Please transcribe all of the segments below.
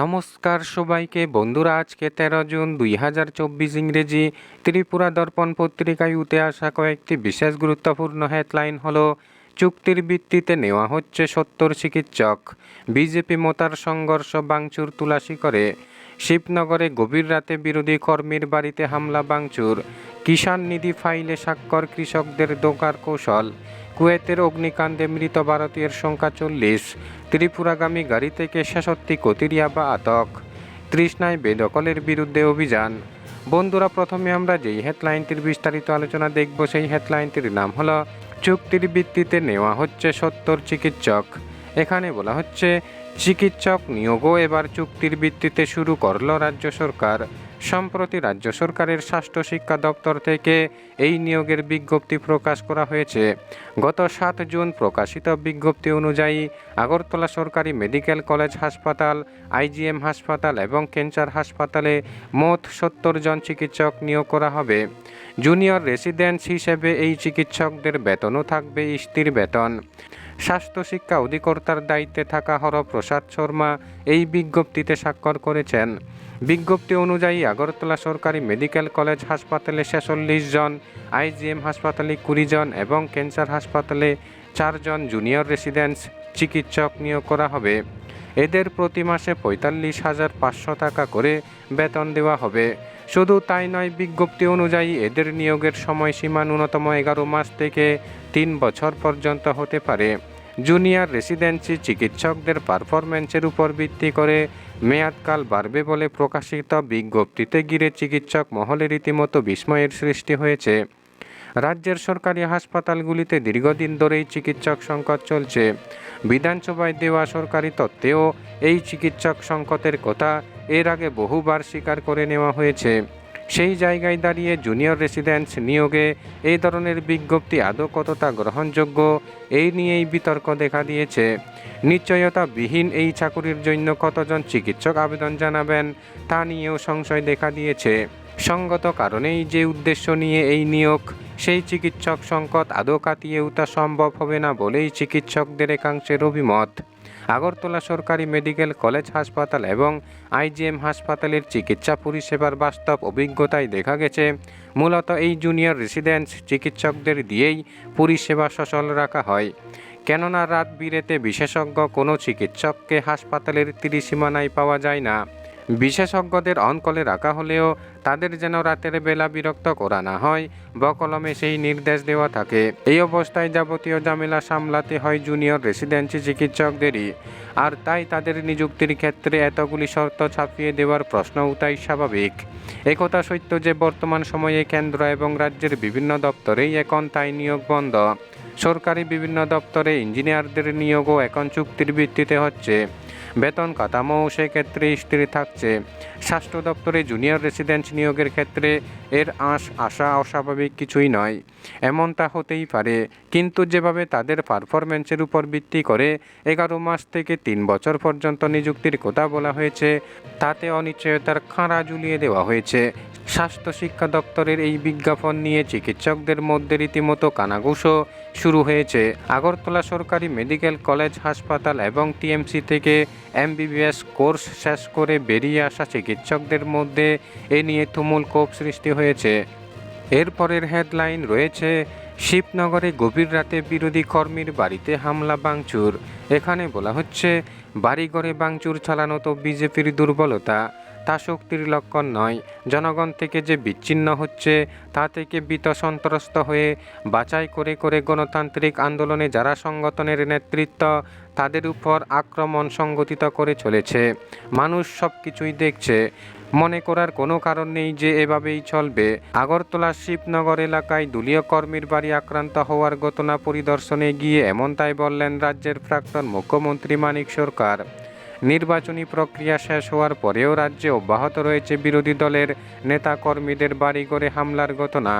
নমস্কার সবাইকে। বন্ধুরা, আজকে তেরো জুন দুই হাজার চব্বিশ ইংরেজি ত্রিপুরা দর্পণ পত্রিকায় উঠে আসা কয়েকটি বিশেষ গুরুত্বপূর্ণ হেডলাইন হল, চুক্তির ভিত্তিতে নেওয়া হচ্ছে সত্তর চিকিৎসক। বিজেপি মোতার সংঘর্ষ বাংচুর তুলাসি করে। শিবনগরে গভীর রাতে বিরোধী কর্মীর বাড়িতে হামলা বাংচুর কিষাণ নিধি ফাইলে স্বাক্ষর কৃষকদের দোকার কৌশল। কুয়েতের অগ্নিকাণ্ডে মৃত ভারতীয়ের সংখ্যা চল্লিশ। ত্রিপুরাগামী গাড়ি থেকে ছেষট্টি কতিরিয়া বা আতক তৃষ্ণায় বেদকলের বিরুদ্ধে অভিযান। বন্ধুরা, প্রথমে আমরা যেই হেডলাইনটির বিস্তারিত আলোচনা দেখব, সেই হেডলাইনটির নাম হলো, চুক্তির ভিত্তিতে নেওয়া হচ্ছে সত্তর চিকিৎসক। এখানে বলা হচ্ছে, চিকিৎসক নিয়োগও এবার চুক্তির ভিত্তিতে শুরু করল রাজ্য সরকার। সম্প্রতি রাজ্য সরকারের স্বাস্থ্য শিক্ষা দপ্তর থেকে এই নিয়োগের বিজ্ঞপ্তি প্রকাশ করা হয়েছে। গত সাত জুন প্রকাশিত বিজ্ঞপ্তি অনুযায়ী আগরতলা সরকারি মেডিকেল কলেজ হাসপাতাল, আইজিএম হাসপাতাল এবং ক্যান্সার হাসপাতালে মোট সত্তর জন চিকিৎসক নিয়োগ করা হবে। জুনিয়র রেসিডেন্টস হিসেবে এই চিকিৎসকদের বেতনও থাকবে স্থির বেতন। স্বাস্থ্য শিক্ষা অধিকর্তার দায়িত্বে থাকা হরপ্রসাদ শর্মা এই বিজ্ঞপ্তিতে স্বাক্ষর করেছেন। বিজ্ঞপ্তি অনুযায়ী আগরতলা সরকারি মেডিকেল কলেজ হাসপাতালে ছেচল্লিশ জন, আইজিএম হাসপাতালে কুড়ি জন এবং ক্যান্সার হাসপাতালে চারজন জুনিয়র রেসিডেন্টস চিকিৎসক নিয়োগ করা হবে। এদের প্রতি মাসে পঁয়তাল্লিশ হাজার পাঁচশো টাকা করে বেতন দেওয়া হবে। শুধু তাই নয়, বিজ্ঞপ্তি অনুযায়ী এদের নিয়োগের সময়সীমা ন্যূনতম এগারো মাস থেকে তিন বছর পর্যন্ত হতে পারে। জুনিয়র রেসিডেন্সি চিকিৎসকদের পারফরম্যান্সের উপর ভিত্তি করে মেয়াদকাল বাড়বে বলে প্রকাশিত বিজ্ঞপ্তিতে ঘিরে চিকিৎসক মহলে রীতিমতো বিস্ময়ের সৃষ্টি হয়েছে। রাজ্যের সরকারি হাসপাতালগুলিতে দীর্ঘদিন ধরেই চিকিৎসক সংকট চলছে। বিধানসভায় দেওয়া সরকারি তত্ত্বেও এই চিকিৎসক সংকটের কথা এর আগে বহুবার স্বীকার করে নেওয়া হয়েছে। সেই জায়গায় দাঁড়িয়ে জুনিয়র রেসিডেন্টস নিয়োগে এই ধরনের বিজ্ঞপ্তি আদৌ কতটা গ্রহণযোগ্য, এই নিয়েই বিতর্ক দেখা দিয়েছে। নিশ্চয়তাবিহীন এই চাকুরির জন্য কতজন চিকিৎসক আবেদন জানাবেন, তা নিয়েও সংশয় দেখা দিয়েছে। সঙ্গত কারণেই যে উদ্দেশ্য নিয়ে এই নিয়োগ, সেই চিকিৎসক সংকট আদৌ কাটিয়ে উঠা সম্ভব হবে না বলেই চিকিৎসকদের একাংশের অভিমত। আগরতলা সরকারি মেডিকেল কলেজ হাসপাতাল এবং আইজিএম হাসপাতালের চিকিৎসা পরিষেবার বাস্তব অভিজ্ঞতায় দেখা গেছে। মূলত এই জুনিয়র রেসিডেন্স চিকিৎসকদের দিয়েই পরিষেবা সচল রাখা হয়। কেননা রাত বিরেতে বিশেষজ্ঞ কোনো চিকিৎসককে হাসপাতালের ত্রিসীমানায় পাওয়া যায় না। বিশেষজ্ঞদের অনকলে রাখা হলেও তাদের যেন রাতের বেলা বিরক্ত করা না হয়, বকলমে সেই নির্দেশ দেওয়া থাকে। এই অবস্থায় যাবতীয় ঝামেলা সামলাতে হয় জুনিয়র রেসিডেন্সি চিকিৎসকদেরই। আর তাই তাদের নিযুক্তির ক্ষেত্রে এতগুলি শর্ত ছাপিয়ে দেওয়ার প্রশ্ন উঠাই স্বাভাবিক। একথা সত্য যে বর্তমান সময়ে কেন্দ্র এবং রাজ্যের বিভিন্ন দপ্তরেই এখন তাই নিয়োগ বন্ধ। সরকারি বিভিন্ন দপ্তরে ইঞ্জিনিয়ারদের নিয়োগও এখন চুক্তির ভিত্তিতে হচ্ছে। বেতন কাঠামোও সেক্ষেত্রে স্থির থাকছে। স্বাস্থ্য দপ্তরে জুনিয়র রেসিডেন্ট নিয়োগের ক্ষেত্রে এর আশ, আশা অস্বাভাবিক কিছুই নয়। এমনটা হতেই পারে। কিন্তু যেভাবে তাদের পারফরমেন্সের উপর ভিত্তি করে এগারো মাস থেকে তিন বছর পর্যন্ত নিযুক্তির কথা বলা হয়েছে, তাতে অনিশ্চয়তার খাঁড়া ঝুলিয়ে দেওয়া হয়েছে। স্বাস্থ্য শিক্ষা দপ্তরের এই বিজ্ঞাপন নিয়ে চিকিৎসকদের মধ্যে রীতিমতো কানাঘুষো শুরু হয়েছে। আগরতলা সরকারি মেডিকেল কলেজ হাসপাতাল এবং টিএমসি থেকে এমবিবিএস কোর্স শেষ করে বেরিয়ে আসা চিকিৎসকদের মধ্যে এ নিয়ে তুমুল ক্ষোভ সৃষ্টি হয়েছে। এরপরের হেডলাইন রয়েছে, শিবনগরে গভীর রাতে বিরোধী কর্মীর বাড়িতে হামলা বাংচুর এখানে বলা হচ্ছে, বাড়িঘরে বাংচুর চালানো তো বিজেপির দুর্বলতা। তা শক্তির লক্ষণ নয়। জনগণ থেকে যে বিচ্ছিন্ন হচ্ছে, তা থেকে বিত সন্ত্রস্ত হয়ে বাছাই করে করে গণতান্ত্রিক আন্দোলনে যারা সংগঠনের নেতৃত্ব, তাদের উপর আক্রমণ সংগঠিত করে চলেছে। মানুষ সব কিছুই দেখছে। মনে করার কোনো কারণ নেই যে এভাবেই চলবে। আগরতলা শিবনগর এলাকায় দলীয় কর্মীর বাড়ি আক্রান্ত হওয়ার ঘটনা পরিদর্শনে গিয়ে এমনটাই বললেন রাজ্যের প্রাক্তন মুখ্যমন্ত্রী মানিক সরকার। নির্বাচনী প্রক্রিয়া শেষ হওয়ার পরেও রাজ্যে অব্যাহত রয়েছে বিরোধী দলের নেতাকর্মীদের বাড়িঘরে হামলার ঘটনা।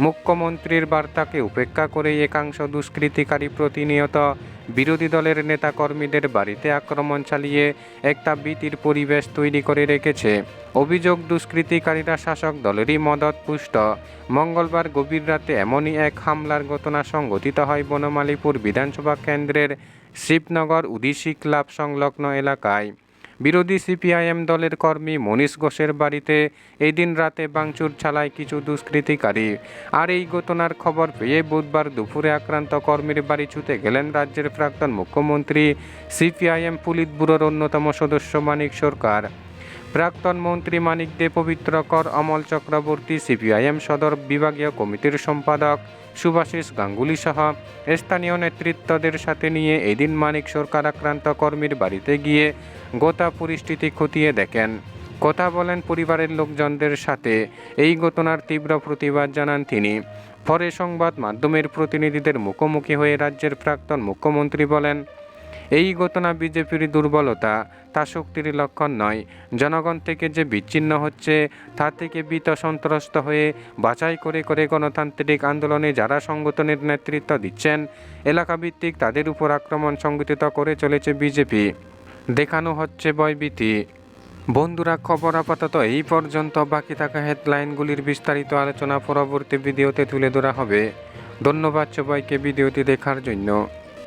মুখ্যমন্ত্রীর বার্তাকে উপেক্ষা করেই একাংশ দুষ্কৃতিকারী প্রতিনিয়ত বিরোধী দলের নেতাকর্মীদের বাড়িতে আক্রমণ চালিয়ে একটা ভীতির পরিবেশ তৈরি করে রেখেছে। অভিযোগ, দুষ্কৃতিকারীরা শাসক দলেরই মদত পুষ্ট। মঙ্গলবার গভীর রাতে এমনই এক হামলার ঘটনা সংঘটিত হয় বনমালীপুর বিধানসভা কেন্দ্রের শিবনগর উদিসি ক্লাব সংলগ্ন এলাকায়। বিরোধী সিপিআইএম দলের কর্মী মনীষ ঘোষের বাড়িতে এই দিন রাতে বাংচুর চালায় কিছু দুষ্কৃতিকারী। আর এই ঘটনার খবর পেয়ে বুধবার দুপুরে আক্রান্ত কর্মীর বাড়ি ছুটে গেলেন রাজ্যের প্রাক্তন মুখ্যমন্ত্রী, সিপিআইএম পুলিট ব্যুরোর অন্যতম সদস্য মানিক সরকার। প্রাক্তন মন্ত্রী মানিক দে পবিত্র কর অমল চক্রবর্তী, সিপিআইএম সদর বিভাগীয় কমিটির সম্পাদক সুভাষিস গাঙ্গুলি সহ স্থানীয় নেতৃত্বদের সাথে নিয়ে এদিন মানিক সরকার আক্রান্ত কর্মীর বাড়িতে গিয়ে গোটা পরিস্থিতি খতিয়ে দেখেন। কথা বলেন পরিবারের লোকজনদের সাথে। এই ঘটনার তীব্র প্রতিবাদ জানান তিনি। পরে সংবাদ মাধ্যমের প্রতিনিধিদের মুখোমুখি হয়ে রাজ্যের প্রাক্তন মুখ্যমন্ত্রী বলেন এই ঘটনা বিজেপির দুর্বলতা, তা শক্তির লক্ষণ নয়। জনগণ থেকে যে বিচ্ছিন্ন হচ্ছে, তা থেকে বিত সন্ত্রস্ত হয়ে বাছাই করে করে গণতান্ত্রিক আন্দোলনে যারা সংগঠনের নেতৃত্ব দিচ্ছেন, এলাকাভিত্তিক তাদের উপর আক্রমণ সংগঠিত করে চলেছে বিজেপি। দেখানো হচ্ছে ভয়ভীতি। বন্ধুরা, খবর আপাতত এই পর্যন্ত। বাকি থাকা হেডলাইনগুলির বিস্তারিত আলোচনা পরবর্তী ভিডিওতে তুলে ধরা হবে। ধন্যবাদ সবাইকে ভিডিওটি দেখার জন্য।